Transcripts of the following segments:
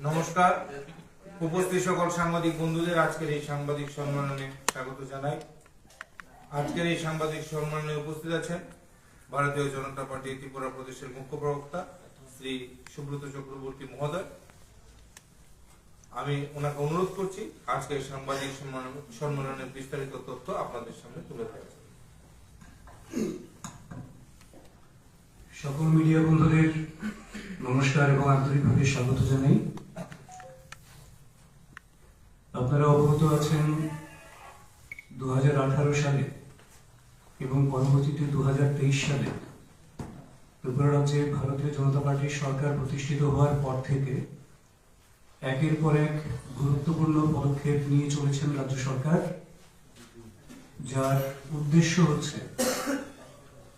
নমস্কার। উপস্থিত সকল সাংবাদিক বন্ধুদের আজকের এই সাংবাদিক সম্মেলনে স্বাগত জানাই। আজকের এই সাংবাদিক সম্মেলনে উপস্থিত আছেন ভারতীয় জনতা পার্টি ত্রিপুরা প্রদেশের মুখ্য প্রবক্তা শ্রী সুব্রত চক্রবর্তী মহোদয়। আমি ওনাকে অনুরোধ করছি আজকের সাংবাদিক সম্মেলন- সম্মেলনের বিস্তারিত তথ্য আপনাদের সামনে তুলে ধরা সকল মিডিয়া বন্ধুদের নমস্কার এবং আন্তরিকভাবে স্বাগত জানাই। আপনারা অবগত আছেন দু হাজার আঠারো সালে এবং পরবর্তীতে দু হাজার তেইশ সালে ত্রিপুরা রাজ্যে ভারতীয় জনতা পার্টির সরকার প্রতিষ্ঠিত হওয়ার পর থেকে একের পর এক গুরুত্বপূর্ণ পদক্ষেপ নিয়ে চলেছেন রাজ্য সরকার, যার উদ্দেশ্য হচ্ছে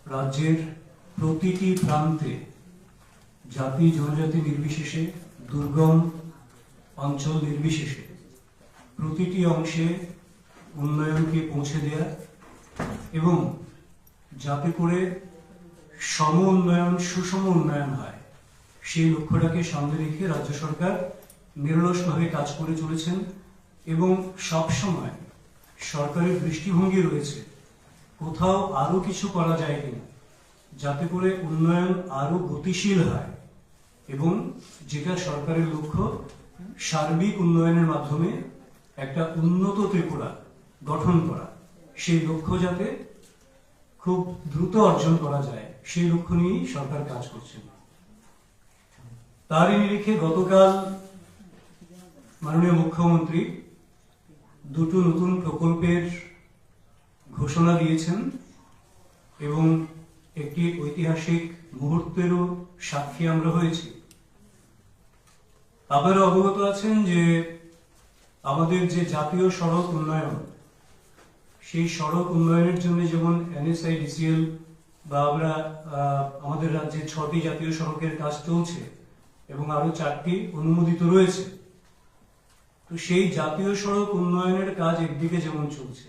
রাজ্যের প্রতিটি প্রান্তে জাতি, জনজাতি নির্বিশেষে দুর্গম অঞ্চল নির্বিশেষে প্রতিটি অংশে উন্নয়নকে পৌঁছে দেয়া এবং যাতে করে সম উন্নয়ন, সুষম উন্নয়ন হয়, সেই লক্ষ্যটাকে সামনে রেখে রাজ্য সরকার নিরলসভাবে কাজ করে চলেছেন এবং সবসময় সরকারের দৃষ্টিভঙ্গি রয়েছে, কোথাও আরও কিছু করা যায় কিনা, যাতে করে উন্নয়ন আরও গতিশীল হয় এবং যেটা সরকারের লক্ষ্য সার্বিক উন্নয়নের মাধ্যমে একটা উন্নত ত্রিপুরা গঠন করা। সেই লক্ষ্য যাতে খুব দ্রুত অর্জন করা যায়, সেই লক্ষ্য নিয়েই সরকার কাজ করছে। তারই নিরিখে গতকাল মাননীয় মুখ্যমন্ত্রী দুটো নতুন প্রকল্পের ঘোষণা দিয়েছেন এবং একটি ঐতিহাসিক মুহূর্তেরও সাক্ষী আমরা হয়েছি। আপনারা অবগত আছেন যে আমাদের যে জাতীয় সড়ক উন্নয়ন, সেই সড়ক উন্নয়নের জন্য যেমন এনএসআই ডিসিএল বা আমরা আমাদের রাজ্যে ছটি জাতীয় সড়কের কাজ চলছে এবং আরও চারটি অনুমোদিত রয়েছে। তো সেই জাতীয় সড়ক উন্নয়নের কাজ একদিকে যেমন চলছে,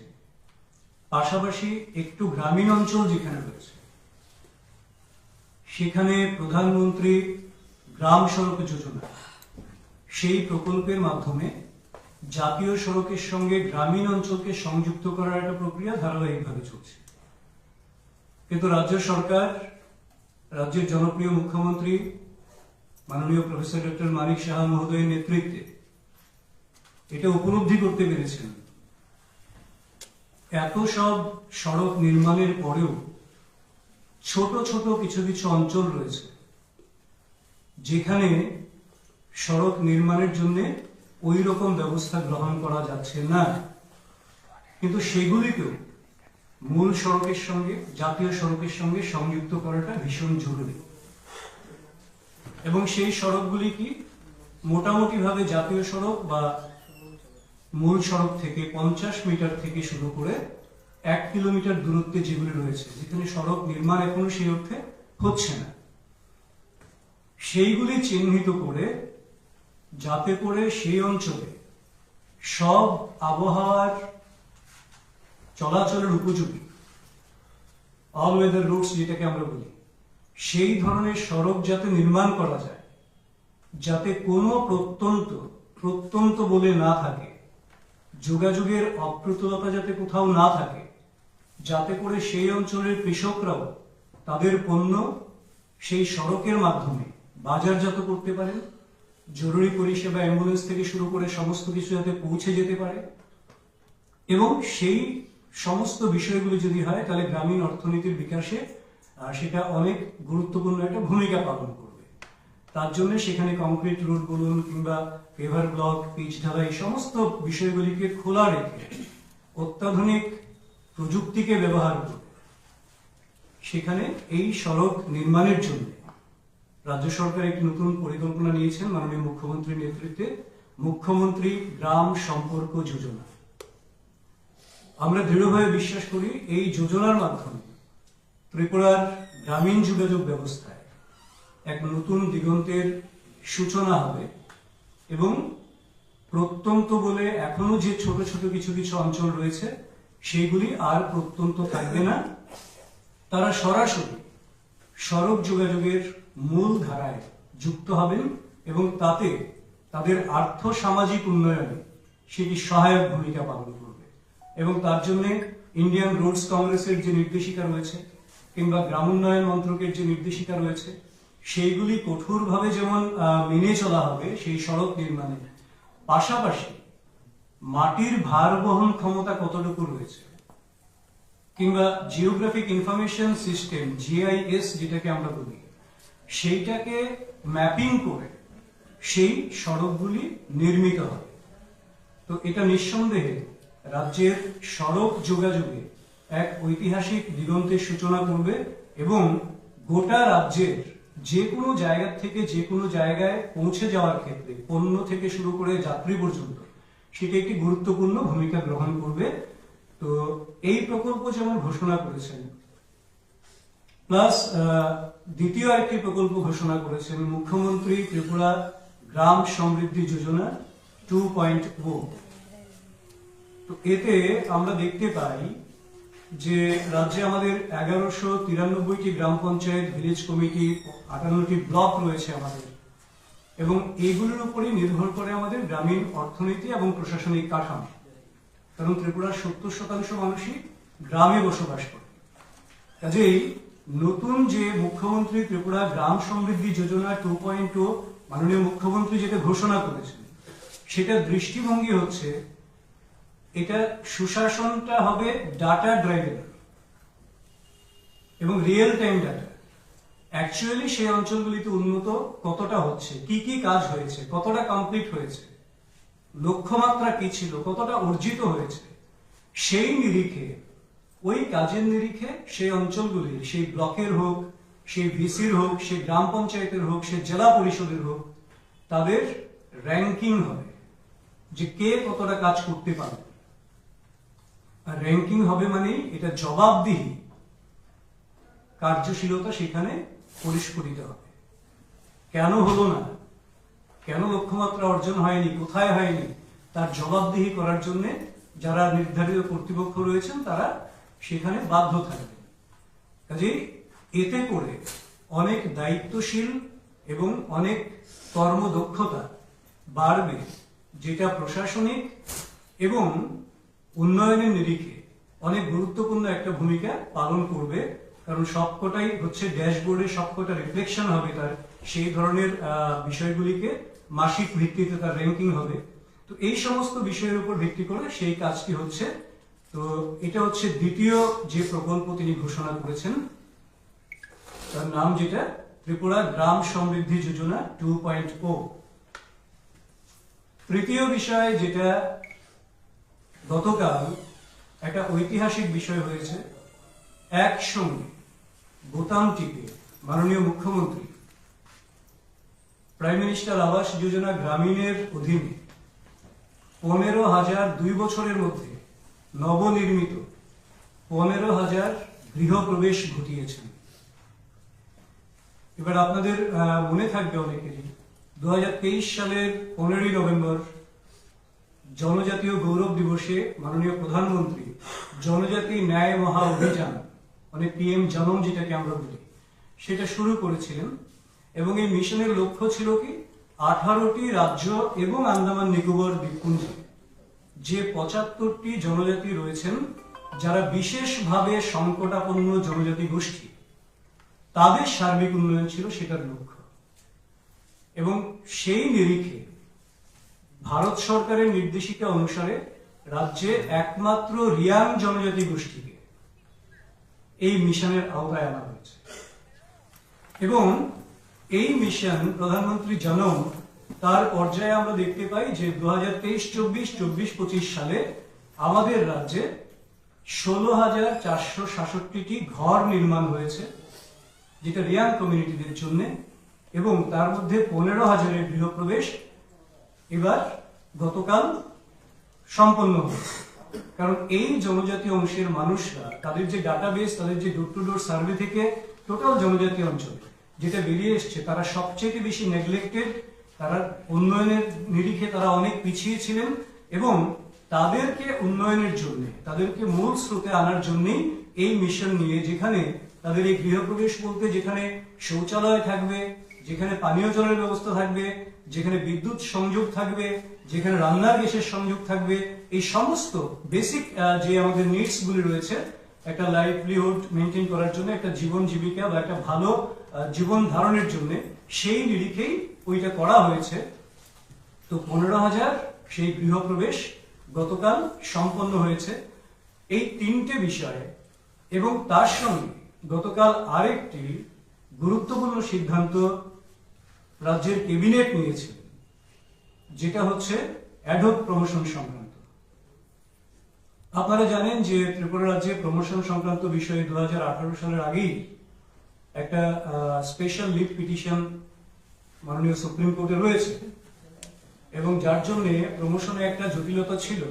পাশাপাশি একটু গ্রামীণ অঞ্চল যেখানে রয়েছে, সেখানে প্রধানমন্ত্রী গ্রাম সড়ক যোজনা, সেই প্রকল্পের মাধ্যমে জাতীয় সড়কের সঙ্গে গ্রামীণ অঞ্চলকে সংযুক্ত করার একটা প্রক্রিয়া ধারাবাহিকভাবে চলছে। কিন্তু রাজ্য সরকার, রাজ্যের জনপ্রিয় মুখ্যমন্ত্রী, মাননীয় প্রফেসর ডক্টর মানিক সাহা মহোদয়ের নেতৃত্বে এটা উপলব্ধি করতে পেরেছেন। এত সব সড়ক নির্মাণের পরেও ছোট ছোট কিছু কিছু অঞ্চল রয়েছে, যেখানে সড়ক নির্মাণের জন্য ওই রকম ব্যবস্থা গ্রহণ করা যাচ্ছে না। কিন্তু সেগুলিকেও মূল সড়কের সঙ্গে, জাতীয় সড়কের সঙ্গে সংযুক্ত করাটা ভীষণ জরুরি। এবং সেই সড়কগুলি কি মোটামুটি ভাবে জাতীয় সড়ক বা মূল সড়ক থেকে পঞ্চাশ মিটার থেকে শুরু করে এক কিলোমিটার দূরত্বে যেগুলি রয়েছে, যেখানে সড়ক নির্মাণ এখনও সেই অর্থে হচ্ছে না, সেইগুলি চিহ্নিত করে যাতে করে সেই অঞ্চলে সব আবহাওয়ার চলাচলের উপযোগী অল ওয়েদার রুটস যেটাকে আমরা বলি, সেই ধরনের সড়ক যাতে নির্মাণ করা যায়, যাতে কোনো প্রত্যন্ত প্রত্যন্ত বলে না থাকে, যোগাযোগের অপ্রতুলতা যাতে কোথাও না থাকে, যাতে করে সেই অঞ্চলের কৃষকরাও তাদের পণ্য সেই সড়কের মাধ্যমে বাজারজাত করতে পারেন। জরুরি পরিষেবা অ্যাম্বুলেন্স থেকে শুরু করে সমস্ত কিছু যাতে পৌঁছে যেতে পারে। এবং সেই সমস্ত বিষয়গুলো যদি হয়, তাহলে গ্রামীণ অর্থনীতির বিকাশে সেটা অনেক গুরুত্বপূর্ণ একটা ভূমিকা পালন করবে। তার জন্য সেখানে কংক্রিট রোড বলুন কিংবা পেভার ব্লক পিচ এই সমস্ত বিষয়গুলিকে খোলা রেখে অত্যাধুনিক প্রযুক্তিকে ব্যবহার করে সেখানে এই সড়ক নির্মাণের জন্য রাজ্য সরকার একটি নতুন পরিকল্পনা নিয়েছেন মাননীয় মুখ্যমন্ত্রীর নেতৃত্বে, মুখ্যমন্ত্রী গ্রাম সম্পর্ক যোজনা। আমরা দৃঢ়ভাবে বিশ্বাস করি এই যোজনার মাধ্যমে ত্রিপুরার গ্রামীণ যোগাযোগ ব্যবস্থায় এক নতুন দিগন্তের সূচনা হবে এবং প্রত্যন্ত বলে এখনও যে ছোট ছোট কিছু কিছু অঞ্চল রয়েছে, সেইগুলি আর প্রত্যন্ত থাকবে না। তারা সরাসরি সড়ক যোগাযোগের মূল ধারায় যুক্ত হবেন এবং তাতে তাদের আর্থ সামাজিক উন্নয়নে সেটি সহায়ক ভূমিকা পালন করবে। এবং তার জন্য ইন্ডিয়ান রোডস কংগ্রেসের যে নির্দেশিকা রয়েছে কিংবা গ্রামোন্নয়ন মন্ত্রকের যে নির্দেশিকা রয়েছে, সেইগুলি কঠোরভাবে যেমন মেনে চলা হবে, সেই সড়ক নির্মাণে পাশাপাশি মাটির ভার বহন ক্ষমতা কতটুকু রয়েছে কিংবা জিওগ্রাফিক ইনফরমেশন সিস্টেম জিআইএস যেটাকে আমরা বলি সেইটাকে ম্যাপিং করে সেই সড়কগুলি নির্মিত হবে। তো এটা নিঃসন্দেহে রাজ্যের সড়ক যোগাযোগে এক ঐতিহাসিক দিগন্তের সূচনা করবে এবং গোটা রাজ্যের যে কোনো জায়গা থেকে যে কোনো জায়গায় পৌঁছে যাওয়ার ক্ষেত্রে, পণ্য থেকে শুরু করে যাত্রী পর্যন্ত, সেটা একটি গুরুত্বপূর্ণ ভূমিকা গ্রহণ করবে। তো এই প্রকল্প যেমন ঘোষণা করেছেন প্লাস দ্বিতীয় আরেকটি প্রকল্প ঘোষণা করেছেন মুখ্যমন্ত্রী Tripura Gram Samriddhi Yojana two point O তো এতে আমরা দেখতে পাই যে রাজ্যে আমাদের এগারোশো তিরানব্বইটি গ্রাম পঞ্চায়েত ভিলেজ কমিটি আটান্নটি ব্লক রয়েছে আমাদের। এবং এইগুলোর উপরই নির্ভর করে আমাদের গ্রামীণ অর্থনীতি এবং প্রশাসনিক কাঠামো। কারণ ত্রিপুরার সত্তর শতাংশ মানুষই গ্রামে বসবাস করে। কাজেই নতুন যে মুখ্যমন্ত্রী Tripura Gram Samriddhi Yojana two point two মাননীয় মুখ্যমন্ত্রী যেটা ঘোষণা করেছেন, সেটা দৃষ্টিভঙ্গি হচ্ছে এটা সুশাসনটা হবে ডাটা ড্রাইভেন এবং রিয়েল টাইম ডাটা অ্যাকচুয়ালি সেই অঞ্চলগুলিতে উন্নত কতটা হচ্ছে, কি কি কাজ হয়েছে, কতটা কমপ্লিট হয়েছে, লক্ষ্যমাত্রা কি ছিল, কতটা অর্জিত হয়েছে, সেই নিরিখে ওই কাজের নিরিখে সেই অঞ্চলগুলি, সেই ব্লকের হোক, সেই ভিসির হোক, সেই গ্রাম পঞ্চায়েতের হোক, সেই জেলা পরিষদের হোক, তাদের র্যাঙ্কিং হবে যে কে কতটা কাজ করতে পারবে আর র্যাঙ্কিং হবে মানে এটা জবাবদিহি। কার্যশীলতা সেখানে পরিস্ফুটিত হবে। কেন হলো না? কেন লক্ষ্যমাত্রা অর্জন হয়নি? কোথায় হয়নি? তার জবাবদিহি করার জন্য যারা নির্ধারিত কর্তৃপক্ষ রয়েছেন, তারা সেখানে বাধ্য থাকবে। কাজে এতে করে অনেক দায়িত্বশীল এবং অনেক কর্মদক্ষতা বাড়বে যেটা প্রশাসনিক এবং উন্নয়নের নিরিখে অনেক গুরুত্বপূর্ণ একটা ভূমিকা পালন করবে। কারণ সবকটাই হচ্ছে ড্যাশবোর্ডে সবকটা রিফ্লেকশন হবে তার, সেই ধরনের বিষয়গুলিকে মাসিক ভিত্তিতে তার র্যাঙ্কিং হবে। তো এই সমস্ত বিষয়ের উপর ভিত্তি করে সেই কাজটি হচ্ছে তো এটা হচ্ছে দ্বিতীয় যে প্রকল্প তিনি ঘোষণা করেছেন, তার নাম যেটা? Tripura Gram Samriddhi Yojana two point O তৃতীয় বিষয় যেটা, গতকাল একটা ঐতিহাসিক বিষয় হয়েছে। একসঙ্গে বোতাম টিপে মাননীয় মুখ্যমন্ত্রী প্রাইম মিনিস্টার আবাস যোজনা গ্রামীণের অধীনে পনেরো হাজার দুই বছরের মধ্যে নবনির্মিত। পনেরো হাজার গৃহপ্রবেশ ঘটিয়েছেন। এবার আপনাদের মনে থাকবে অনেকেরই দু সালের পনেরোই নভেম্বর জনজাতীয় গৌরব দিবসে মাননীয় প্রধানমন্ত্রী জনজাতি ন্যায় মহা অভিযান মানে পিএম জনম যেটাকে আমরা বলি, সেটা শুরু করেছিলেন এবং এই মিশনের লক্ষ্য ছিল কি, আঠারোটি রাজ্য এবং আন্দামান নিকোবর দ্বীপপুঞ্জে। যে পঁচাত্তরটি জনজাতি রয়েছেন, যারা বিশেষভাবে সংকটাপন্ন জনজাতি গোষ্ঠী, তাদের সার্বিক উন্নয়ন ছিল সেটার লক্ষ্য। এবং সেই নিরিখে ভারত সরকারের নির্দেশিকা অনুসারে রাজ্যে একমাত্র রিয়াং জনজাতি গোষ্ঠীকে এই মিশনের আওতায় আনা হয়েছে। এবং এই মিশন প্রধানমন্ত্রী জনম তার পর্যায়ে আমরা দেখতে পাই যে দু হাজার তেইশ, চব্বিশ চব্বিশ, পঁচিশ সালে আমাদের রাজ্যে ষোলো হাজার চারশো সাতষট্টিটি ঘর নির্মাণ হয়েছে, যেটা রিয়াং কমিউনিটিদের জন্য, এবং তার মধ্যে পনেরো হাজারের গৃহপ্রবেশ এবার গতকাল সম্পন্ন হয়েছে। কারণ এই জনজাতি অংশের মানুষরা, তাদের যে ডাটাবেস তাদের যে ডোর টু ডোর সার্ভে থেকে টোটাল জনজাতি অঞ্চল, যেটা বেরিয়ে এসছে, তারা সবচেয়ে বেশি নেগলেক্টেড তারা উন্নয়নের নিরিখে তারা অনেক পিছিয়ে ছিলেন এবং তাদেরকে উন্নয়নের জন্য, তাদেরকে মূল স্রোতে আনার জন্যই এই মিশন নিয়ে, যেখানে তাদের এই গৃহপ্রবেশ বলতে যেখানে শৌচালয় থাকবে, যেখানে পানীয় জলের ব্যবস্থা থাকবে, যেখানে বিদ্যুৎ সংযোগ থাকবে, যেখানে রান্নার গ্যাসের সংযোগ থাকবে, এই সমস্ত বেসিক যে আমাদের নিডস গুলি রয়েছে, একটা লাইভলিহুড মেনটেন করার জন্য, একটা জীবন জীবিকা বা একটা ভালো জীবন ধারণের জন্য, সেই নিরিখেই ওইটা করা হয়েছে। তো পনেরো হাজার সেই গৃহপ্রবেশ গতকাল সম্পন্ন হয়েছে এই তিনটে বিষয়ে। এবং তার সঙ্গে গতকাল আরেকটি গুরুত্বপূর্ণ সিদ্ধান্ত রাজ্যের ক্যাবিনেট নিয়েছে, যেটা হচ্ছে অ্যাডক প্রমোশন সংক্রান্ত। আপনারা জানেন যে ত্রিপুরা রাজ্যে প্রমোশন সংক্রান্ত বিষয়ে দু হাজার আঠারো সালের আগেই একটা স্পেশাল লিভ পিটিশন মাননীয় সুপ্রিম কোর্টে রয়েছে। এবং যার জন্য প্রমোশনে একটা জটিলতা ছিল,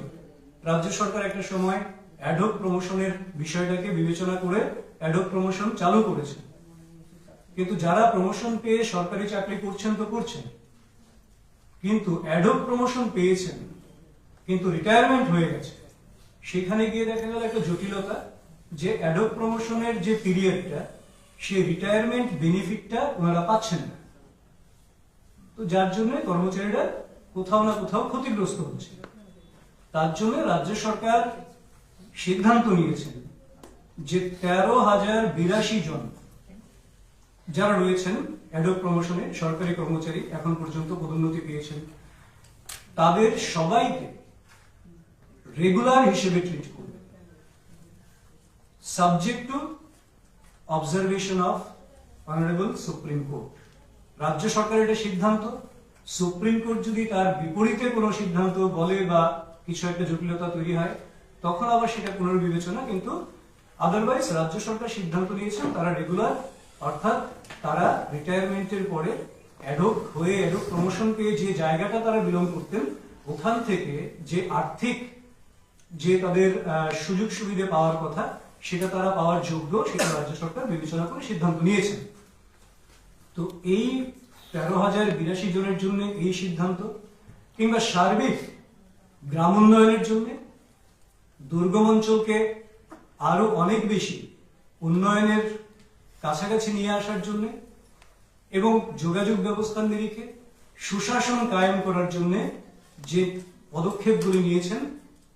রাজ্য সরকার একটা সময় অ্যাডক প্রমোশনের বিষয়টাকে বিবেচনা করে অ্যাডক প্রমোশন চালু করেছে। কিন্তু যারা প্রমোশন পেয়ে সরকারি চাকরি করছেন তো করছেন। কিন্তু অ্যাডক প্রমোশন পেয়েছেন, কিন্তু রিটায়ারমেন্ট হয়ে গেছে। সেখানে গিয়ে দেখা গেল একটা জটিলতা যে অ্যাডক প্রমোশনের যে পিরিয়ডটা সেই রিটায়ারমেন্ট বেনিফিটটা ওনারা পাচ্ছেন না। তো যার জন্য কর্মচারীরা কোথাও না কোথাও ক্ষতিগ্রস্ত হচ্ছে। তার জন্য রাজ্য সরকার সিদ্ধান্ত নিয়েছেন যে তেরো হাজার বিরাশি জন যারা রয়েছেন অ্যাডক প্রমোশনে সরকারি কর্মচারী এখন পর্যন্ত পদোন্নতি পেয়েছেন, তাদের সবাইকে রেগুলার হিসেবে ট্রিট করবে। Subject to observation of honourable supreme court রাজ্য সরকারের এটা সিদ্ধান্ত, সুপ্রিম কোর্ট যদি তার বিপরীতে কোনো সিদ্ধান্ত বলে বা কিছু একটা জটিলতা তৈরি হয়, তখন আবার সেটা পুনর্বিবেচনা, কিন্তু আদারওয়াইজ রাজ্য সরকার সিদ্ধান্ত নিয়েছেন তারা রেগুলার অর্থাৎ তারা রিটায়ারমেন্টের পরে অ্যাডক হয়ে অ্যাডক প্রমোশন পেয়ে যে জায়গাটা তারা বিলং করতেন, ওখান থেকে যে আর্থিক যে তাদের সুযোগ সুবিধা পাওয়ার কথা, সেটা তারা পাওয়ার যোগ্য, সেটা রাজ্য সরকার বিবেচনা করে সিদ্ধান্ত নিয়েছেন তো এই তেরো হাজার বিরাশি জনের জন্য এই সিদ্ধান্ত, কিংবা সার্বিক গ্রাম উন্নয়নের জন্য দুর্গম অঞ্চলকে আরও অনেক বেশি উন্নয়নের কাছাকাছি নিয়ে আসার জন্য এবং যোগাযোগ ব্যবস্থার নিরিখে সুশাসন কায়েম করার জন্য যে পদক্ষেপগুলি নিয়েছেন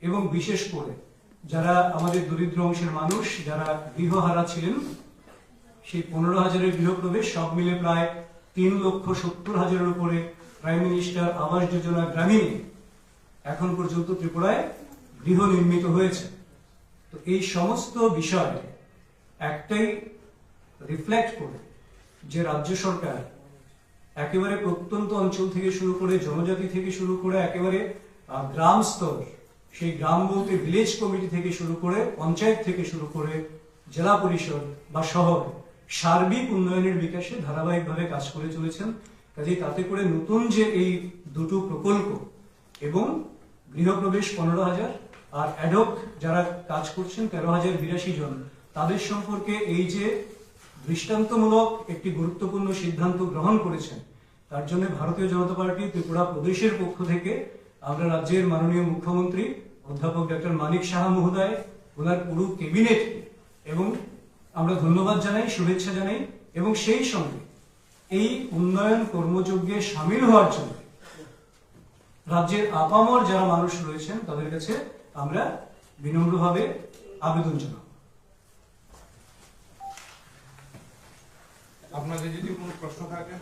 এবং বিশেষ করে যারা আমাদের দরিদ্র অংশের মানুষ, যারা গৃহহারা ছিলেন সেই পনেরো হাজারের গৃহপ্রবেশ সব মিলে প্রায় তিন লক্ষ সত্তর হাজারের উপরে প্রাইম মিনিস্টার আবাস যোজনা গ্রামীণ এখন পর্যন্ত ত্রিপুরায় গৃহ নির্মিত হয়েছে। তো এই সমস্ত বিষয় একটাই রিফ্লেক্ট করে যে রাজ্য সরকার একেবারে প্রত্যন্ত অঞ্চল থেকে শুরু করে জনজাতি থেকে শুরু করে একেবারে গ্রাম স্তর, সেই গ্রাম বলতে ভিলেজ কমিটি থেকে শুরু করে, পঞ্চায়েত থেকে শুরু করে, জেলা পরিষদ বা শহর সার্বিক উন্নয়নের বিকাশে ধারাবাহিকভাবে কাজ করে চলেছেন। কাজেই তাতে করে নতুন যে এই দুটো প্রকল্প এবং গৃহপ্রবেশ পনেরো হাজার আর অ্যাডক যারা কাজ করছেন তেরো হাজার বিরাশি জন, তাদের সম্পর্কে এই যে দৃষ্টান্তমূলক একটি গুরুত্বপূর্ণ সিদ্ধান্ত গ্রহণ করেছেন, তার জন্য ভারতীয় জনতা পার্টি ত্রিপুরা প্রদেশের পক্ষ থেকে আমরা রাজ্যের মাননীয় মুখ্যমন্ত্রী অধ্যাপক ডক্টর মানিক সাহা মহোদয়, ওনার পুরো ক্যাবিনেট এবং আমরা ধন্যবাদ জানাই, শুভেচ্ছা জানাই এবং সেই সঙ্গে এই উন্নয়ন কর্মযজ্ঞে সামিল হওয়ার জন্য রাজ্যের আপামর যারা মানুষ রয়েছেন, তাদের কাছে আমরা বিনম্রভাবে আবেদন জানাব। আপনাদের যদি কোনো প্রশ্ন থাকে?